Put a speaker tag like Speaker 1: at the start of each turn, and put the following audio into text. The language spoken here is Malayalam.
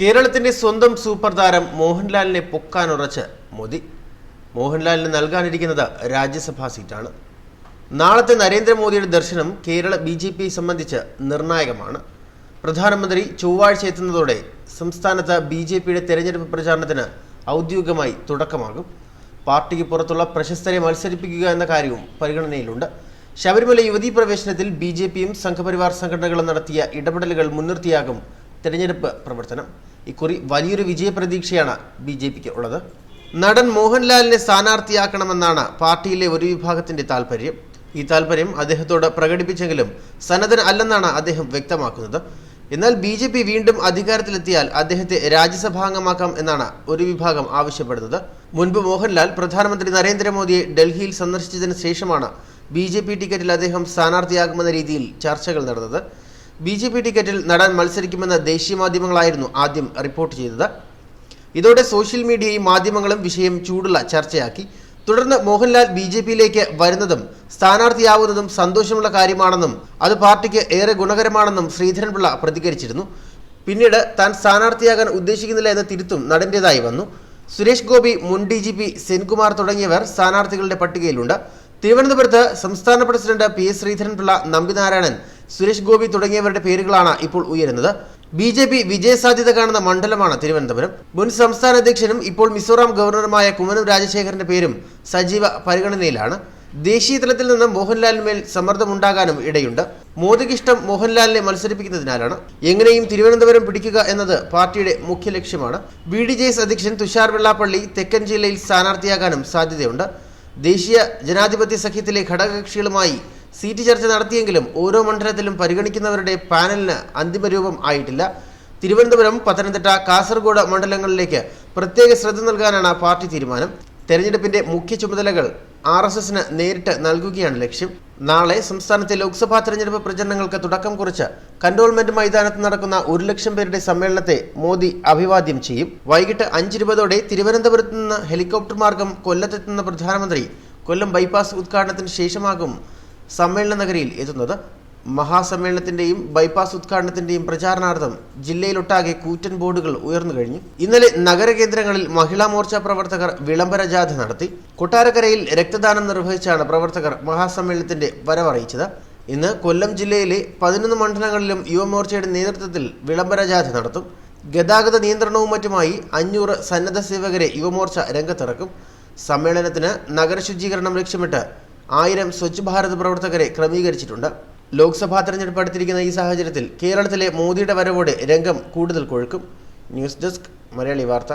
Speaker 1: കേരളത്തിന്റെ സ്വന്തം സൂപ്പർ താരം മോഹൻലാലിനെ പൊക്കാനുറച്ച് മോദി. മോഹൻലാലിന് നൽകാനിരിക്കുന്നത് രാജ്യസഭാ സീറ്റാണ്. നാളത്തെ നരേന്ദ്രമോദിയുടെ ദർശനം കേരള ബി ജെ പി സംബന്ധിച്ച് നിർണായകമാണ്. പ്രധാനമന്ത്രി ചൊവ്വാഴ്ച എത്തുന്നതോടെ സംസ്ഥാനത്ത് ബി ജെ പിയുടെ തെരഞ്ഞെടുപ്പ് പ്രചാരണത്തിന് ഔദ്യോഗികമായി തുടക്കമാകും. പാർട്ടിക്ക് പുറത്തുള്ള പ്രശസ്തരെ മത്സരിപ്പിക്കുക എന്ന കാര്യവും പരിഗണനയിലുണ്ട്. ശബരിമല യുവതീ പ്രവേശനത്തിൽ ബി ജെ പിയും സംഘപരിവാർ സംഘടനകളും നടത്തിയ ഇടപെടലുകൾ മുൻനിർത്തിയാകും തെരഞ്ഞെടുപ്പ് പ്രവർത്തനം. ഇക്കുറി വലിയൊരു വിജയപ്രതീക്ഷയാണ് ബി ജെ പിക്ക് ഉള്ളത്. നടൻ മോഹൻലാലിനെ സ്ഥാനാർത്ഥിയാക്കണമെന്നാണ് പാർട്ടിയിലെ ഒരു വിഭാഗത്തിന്റെ താല്പര്യം ഈ താല്പര്യം അദ്ദേഹത്തോട് പ്രകടിപ്പിച്ചെങ്കിലും സന്നദ്ധൻ അല്ലെന്നാണ് അദ്ദേഹം വ്യക്തമാക്കുന്നത്. എന്നാൽ ബി ജെ പി വീണ്ടും അധികാരത്തിലെത്തിയാൽ അദ്ദേഹത്തെ രാജ്യസഭാംഗമാക്കാം എന്നാണ് ഒരു വിഭാഗം ആവശ്യപ്പെടുന്നത്. മുൻപ് മോഹൻലാൽ പ്രധാനമന്ത്രി നരേന്ദ്രമോദിയെ ഡൽഹിയിൽ സന്ദർശിച്ചതിന് ശേഷമാണ് ബി ജെ പി ടിക്കറ്റിൽ അദ്ദേഹം സ്ഥാനാർത്ഥിയാകുമെന്ന രീതിയിൽ ചർച്ചകൾ നടന്നത്. ബി ജെ പി ടിക്കറ്റിൽ നടൻ മത്സരിക്കുമെന്ന ദേശീയ മാധ്യമങ്ങളായിരുന്നു ആദ്യം റിപ്പോർട്ട് ചെയ്തത്. ഇതോടെ സോഷ്യൽ മീഡിയയും മാധ്യമങ്ങളും വിഷയം ചൂടുള്ള ചർച്ചയാക്കി. തുടർന്ന് മോഹൻലാൽ ബി ജെ പിയിലേക്ക് വരുന്നതും സ്ഥാനാർത്ഥിയാവുന്നതും സന്തോഷമുള്ള കാര്യമാണെന്നും അത് പാർട്ടിക്ക് ഏറെ ഗുണകരമാണെന്നും ശ്രീധരൻപിള്ള പ്രതികരിച്ചിരുന്നു. പിന്നീട് താൻ സ്ഥാനാർത്ഥിയാകാൻ ഉദ്ദേശിക്കുന്നില്ല എന്ന തിരുത്തും നടന്റേതായി വന്നു. സുരേഷ് ഗോപി മുൻ ഡി ജി പി സെൻകുമാർ തുടങ്ങിയവർ സ്ഥാനാർത്ഥികളുടെ പട്ടികയിലുണ്ട്. തിരുവനന്തപുരത്ത് സംസ്ഥാന president P S Sreedharan Pillai Nambi Narayanan Suresh Gopi തുടങ്ങിയവരുടെ പേരുകളാണ് ഇപ്പോൾ ഉയരുന്നത്. ബി ജെ പി വിജയസാധ്യത കാണുന്ന മണ്ഡലമാണ് തിരുവനന്തപുരം. മുൻ സംസ്ഥാന അധ്യക്ഷനും ഇപ്പോൾ മിസോറാം ഗവർണറുമായ കുമ്മനം രാജശേഖരന്റെ പേരും സജീവ പരിഗണനയിലാണ്. ദേശീയ തലത്തിൽ നിന്ന് മോഹൻലാലിന്മേൽ സമ്മർദ്ദമുണ്ടാകാനും ഇടയുണ്ട്. മോദിക്കിഷ്ടം മോഹൻലാലിനെ മത്സരിപ്പിക്കുന്നതിനാലാണ്. എങ്ങനെയും തിരുവനന്തപുരം പിടിക്കുക എന്നത് പാർട്ടിയുടെ മുഖ്യ ലക്ഷ്യമാണ്. ബി ഡി ജെ എസ് അധ്യക്ഷൻ തുഷാർ വെള്ളാപ്പള്ളി തെക്കൻ ജില്ലയിൽ സ്ഥാനാർത്ഥിയാകാനും സാധ്യതയുണ്ട്. ദേശീയ ജനാധിപത്യ സഖ്യത്തിലെ ഘടകകക്ഷികളുമായി സീറ്റ് ചർച്ച നടത്തിയെങ്കിലും ഓരോ മണ്ഡലത്തിലും പരിഗണിക്കുന്നവരുടെ പാനലിന് അന്തിമരൂപം ആയിട്ടില്ല. തിരുവനന്തപുരം പത്തനംതിട്ട കാസർഗോഡ് മണ്ഡലങ്ങളിലേക്ക് പ്രത്യേക ശ്രദ്ധ നൽകാനാണ് പാർട്ടി തീരുമാനം. തെരഞ്ഞെടുപ്പിന്റെ മുഖ്യ ചുമതലകൾ ആർ എസ് എസിന് നേരിട്ട് നൽകുകയാണ് ലക്ഷ്യം. നാളെ സംസ്ഥാനത്തെ ലോക്സഭാ തെരഞ്ഞെടുപ്പ് പ്രചരണങ്ങൾക്ക് തുടക്കം കുറിച്ച് കന്റോൺമെന്റ് മൈതാനത്ത് നടക്കുന്ന ഒരു ലക്ഷം പേരുടെ സമ്മേളനത്തെ മോദി അഭിവാദ്യം ചെയ്യും. വൈകിട്ട് അഞ്ചിരുപതോടെ തിരുവനന്തപുരത്ത് നിന്ന് ഹെലികോപ്റ്റർ മാർഗം കൊല്ലത്തെത്തുന്ന പ്രധാനമന്ത്രി കൊല്ലം ബൈപ്പാസ് ഉദ്ഘാടനത്തിന് ശേഷമാകും സമ്മേളന നഗരിയിൽ എത്തുന്നത്. മഹാസമ്മേളനത്തിന്റെയും ബൈപ്പാസ് ഉദ്ഘാടനത്തിന്റെയും പ്രചാരണാർത്ഥം ജില്ലയിലൊട്ടാകെ കൂറ്റൻ ബോർഡുകൾ ഉയർന്നു കഴിഞ്ഞു. ഇന്നലെ നഗരകേന്ദ്രങ്ങളിൽ മഹിളാ മോർച്ച പ്രവർത്തകർ വിളംബര ജാഥ നടത്തി. കൊട്ടാരക്കരയിൽ രക്തദാനം നിർവഹിച്ചാണ് പ്രവർത്തകർ മഹാസമ്മേളനത്തിന്റെ വരവറിയിച്ചത്. ഇന്ന് കൊല്ലം ജില്ലയിലെ പതിനൊന്ന് മണ്ഡലങ്ങളിലും യുവമോർച്ചയുടെ നേതൃത്വത്തിൽ വിളംബര ജാഥ നടത്തും. ഗതാഗത നിയന്ത്രണവും മറ്റുമായി അഞ്ഞൂറ് സന്നദ്ധ സേവകരെ യുവമോർച്ച രംഗത്തിറക്കും. സമ്മേളനത്തിന് നഗരശുചീകരണം ലക്ഷ്യമിട്ട് ആയിരം സ്വച്ഛ് ഭാരത് പ്രവർത്തകരെ ക്രമീകരിച്ചിട്ടുണ്ട്. ലോക്സഭാ തെരഞ്ഞെടുപ്പ് അടുത്തിരിക്കുന്ന ഈ സാഹചര്യത്തിൽ കേരളത്തിലെ മോദിയുടെ വരവോടെ രംഗം കൂടുതൽ കൊഴുക്കും. ന്യൂസ് ഡെസ്ക് മലയാളി വാർത്ത.